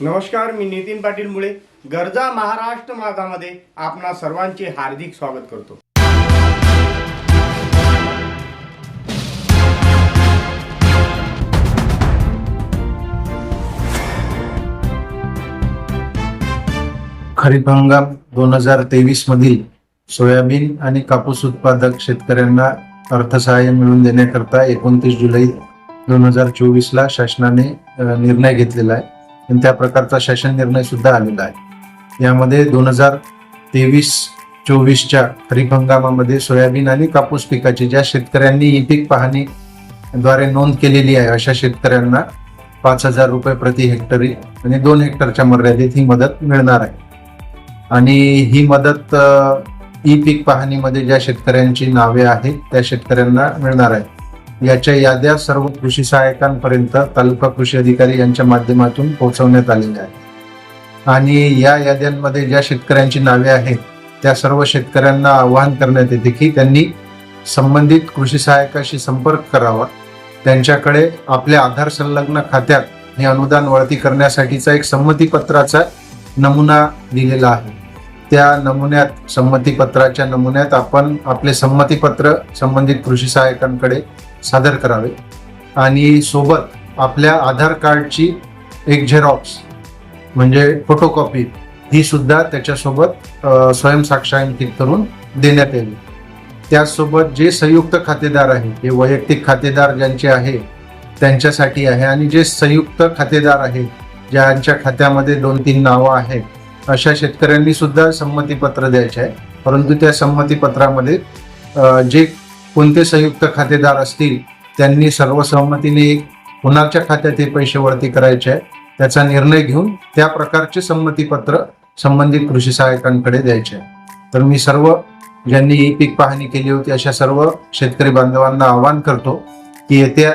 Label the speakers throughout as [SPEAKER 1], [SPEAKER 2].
[SPEAKER 1] नमस्कार मी नितीन पाटील मुळे गरजा महाराष्ट्र मार्गामध्ये आपणा सर्वांचे हार्दिक स्वागत करतो.
[SPEAKER 2] खरीप हंगाम दोन हजार तेवीस मधील सोयाबीन आणि कापूस उत्पादक शेतकऱ्यांना अर्थसहाय्य मिळवून देण्याकरता एकोणतीस जुलै दोन हजार चोवीसला शासनाने निर्णय घेतलेला आहे. त्या प्रकारचा शासन निर्णय सुद्धा आलेला आहे. यामध्ये दोन हजार तेवीस चोवीसच्या खरीप हंगामामध्ये सोयाबीन आणि कापूस पिकाची ज्या शेतकऱ्यांनी ई पीक पाहणी द्वारे नोंद केलेली आहे अशा शेतकऱ्यांना पाच हजार रुपये प्रति हेक्टरी आणि दोन हेक्टरच्या मर्यादेत ही मदत मिळणार आहे. आणि ही मदत ई पीक पाहणीमध्ये ज्या शेतकऱ्यांची नावे आहेत त्या शेतकऱ्यांना मिळणार आहे. याच्या याद्या सर्व कृषी सहाय्यकांपर्यंत तालुका कृषी अधिकारी यांच्या माध्यमातून पोहोचवण्यात आलेल्या आहेत. आणि या याद्यांमध्ये ज्या शेतकऱ्यांची नावे आहेत त्या सर्व शेतकऱ्यांना आवाहन करण्यात येते की त्यांनी संबंधित कृषी सहाय्यकाशी संपर्क करावा. त्यांच्याकडे आपल्या आधार संलग्न खात्यात हे अनुदान वळती करण्यासाठीचा एक संमतीपत्राचा नमुना दिलेला आहे. त्या नमुन्यात संमतीपत्राच्या नमुन्यात आपण आपले संमतीपत्र संबंधित कृषी सहाय्यकांकडे सादर करावे. आणि सोबत आपल्या आधार कार्डची एक झेरॉक्स म्हणजे फोटोकॉपी ही सुद्धा त्याच्यासोबत स्वयंसाक्षांकित करून देण्यात यावी. त्याचसोबत जे संयुक्त खातेदार आहे जे वैयक्तिक खातेदार ज्यांचे आहे त्यांच्यासाठी आहे आणि जे संयुक्त खातेदार आहेत ज्यांच्या खात्यामध्ये दोन तीन नावं आहेत अशा शेतकऱ्यांनी सुद्धा संमतीपत्र द्यायचे आहे. परंतु त्या संमतीपत्रामध्ये जे कोणते संयुक्त खातेदार असतील त्यांनी सर्वसंमतीने कुणाच्या खात्यात हे पैसे वरती करायचे आहे त्याचा निर्णय घेऊन त्या प्रकारचे संमतीपत्र संबंधित कृषी सहाय्यकांकडे द्यायचे आहे तर मी सर्व ज्यांनी ही पीक पाहणी केली होती अशा सर्व शेतकरी बांधवांना आवाहन करतो की येत्या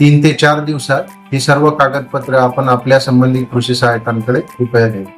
[SPEAKER 2] तीन ते चार दिवसात ही सर्व कागदपत्रे आपण आपल्या संबंधित कृषी सहाय्यकांकडे कृपया द्यावी